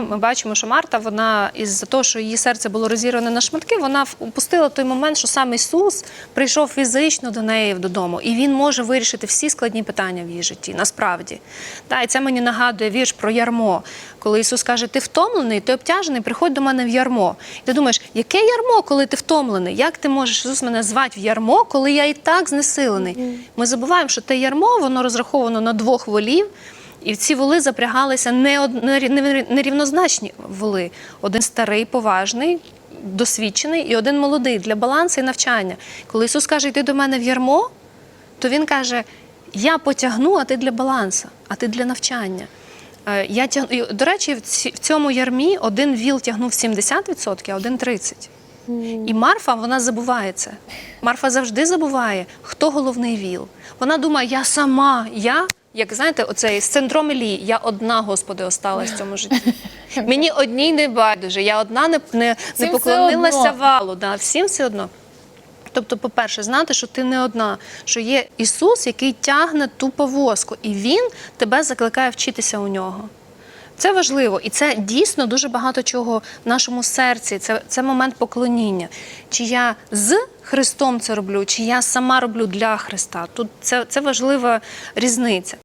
Ми бачимо, що Марта, вона із-за того, що її серце було розірване на шматки, вона впустила той момент, що сам Ісус прийшов фізично до неї додому, і він може вирішити всі складні питання в її житті. Насправді, та і це мені нагадує вірш про ярмо. Коли Ісус каже, ти втомлений, ти обтяжений, приходь до мене в ярмо. І ти думаєш, яке ярмо, коли ти втомлений? Як ти можеш Ісус мене звати в ярмо, коли я і так знесилений? Ми забуваємо, що те ярмо воно розраховано на двох волів. І ці воли запрягалися не нерівнозначні воли. Один старий, поважний, досвідчений, і один молодий для балансу і навчання. Коли Ісус каже, йди до мене в ярмо, то Він каже: Я потягну, а ти для балансу, а ти для навчання. Е, Я тяг... і, До речі, в цьому ярмі один віл тягнув 70%, а один 30%. І Марфа вона забуває це. Марфа завжди забуває, хто головний віл. Вона думає, я сама, я, як знаєте, оцей синдром Ілії, я одна, Господи, осталась в цьому житті. Мені одній не байдуже, я одна не, не, не поклонилася валу. Да, всім все одно. Тобто, по-перше, знати, що ти не одна, що є Ісус, який тягне ту повозку, і Він тебе закликає вчитися у нього. Це важливо, і це дійсно дуже багато чого в нашому серці. Це, це момент поклоніння. Чи я з Христом це роблю, чи я сама роблю для Христа. Тут це, це важлива різниця.